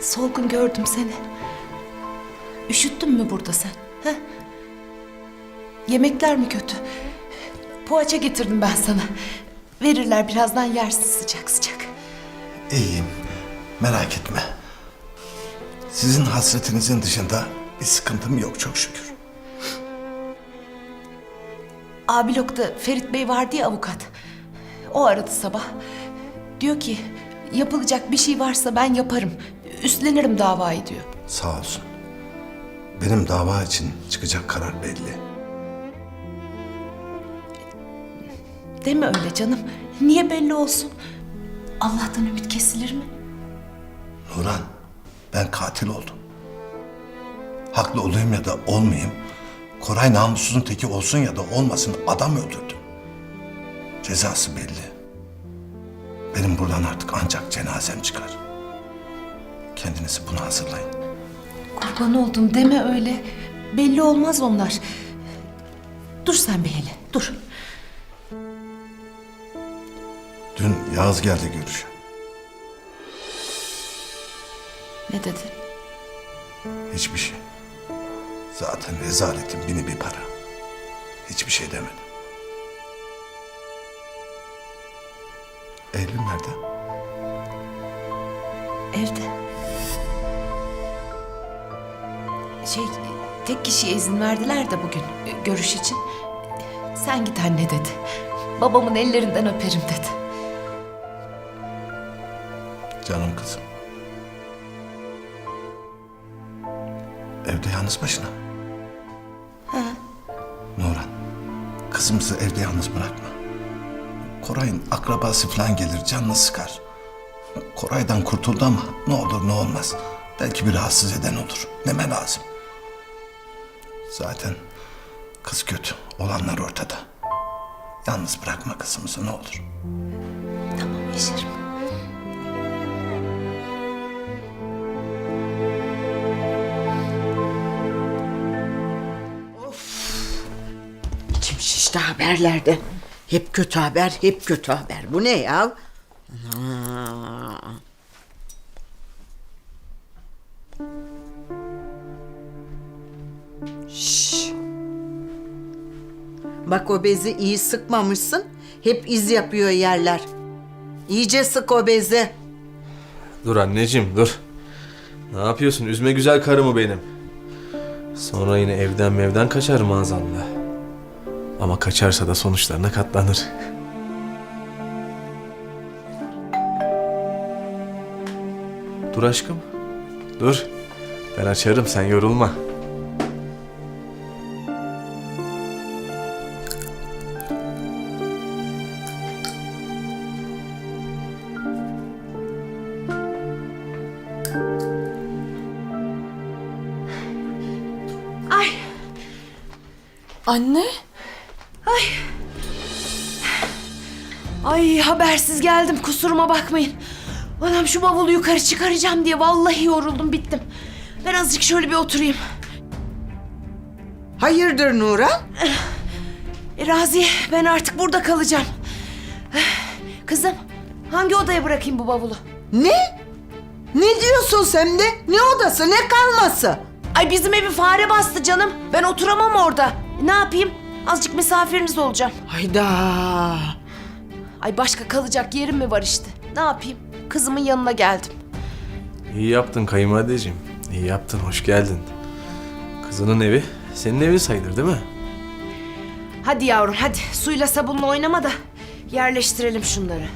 Solgun gördüm seni. Üşüttün mü burada sen? He? Yemekler mi kötü? Poğaça getirdim ben sana. Verirler birazdan yersin sıcak sıcak. İyiyim. Merak etme. Sizin hasretinizin dışında bir sıkıntım yok çok şükür. Abilok'ta Ferit Bey vardı ya avukat. O aradı sabah. Diyor ki yapılacak bir şey varsa ben yaparım. Üstlenirim davayı diyor. Sağ olsun. Benim dava için çıkacak karar belli. Deme öyle canım. Niye belli olsun? Allah'tan ümit kesilir mi? Nurhan, ben katil oldum. Haklı olayım ya da olmayayım. Koray namussuzun teki olsun ya da olmasın adam öldürdüm. Cezası belli. Benim buradan artık ancak cenazem çıkar. Kendinizi buna hazırlayın. Kurban oldum deme öyle. Belli olmaz onlar. Dur sen bir hele dur. Dün Yağız geldi görüşe. Ne dedi? Hiçbir şey. Zaten rezaletin bini bir para. Hiçbir şey demedi. Eylül nerede? Evde. Şey tek kişiye izin verdiler de bugün e, görüş için. Sen git anne dedi. Babamın ellerinden öperim dedi. Canım kızım. Evde yalnız başına. Ha. Nurhan, kızımızı evde yalnız bırakma. Koray'ın akrabası falan gelir, canını sıkar. Koray'dan kurtuldu ama ne olur ne olmaz. Belki bir rahatsız eden olur. Neme lazım. Zaten kız kötü, olanlar ortada. Yalnız bırakma kızımızı ne olur. Tamam yaşarım. İçim şişti haberlerde. Hep kötü haber, hep kötü haber. Bu ne ya? Ana. Şş. Bak o bezi iyi sıkmamışsın. Hep iz yapıyor yerler. İyice sık o bezi. Dur anneciğim dur. Ne yapıyorsun? Üzme güzel karımı benim. Sonra yine evden mevden kaçar maazallah. Ama kaçarsa da sonuçlarına katlanır. Dur aşkım. Dur. Ben açarım sen yorulma. Ay Anne? ay habersiz geldim kusuruma bakmayın. Anam şu bavulu yukarı çıkaracağım diye vallahi yoruldum bittim. Ben azıcık şöyle bir oturayım. Hayırdır Nurhan? E, Raziye ben artık burada kalacağım. Kızım hangi odaya bırakayım bu bavulu? Ne? Ne diyorsun sen de? Ne odası, ne kalması? Ay bizim evi fare bastı canım. Ben oturamam orada. Ne yapayım? Azıcık misafiriniz olacağım. Hayda. Ay başka kalacak yerim mi var işte? Ne yapayım? Kızımın yanına geldim. İyi yaptın kayınvalideciğim. İyi yaptın hoş geldin. Kızının evi senin evin sayılır değil mi? Hadi yavrum hadi suyla sabunla oynama da yerleştirelim şunları.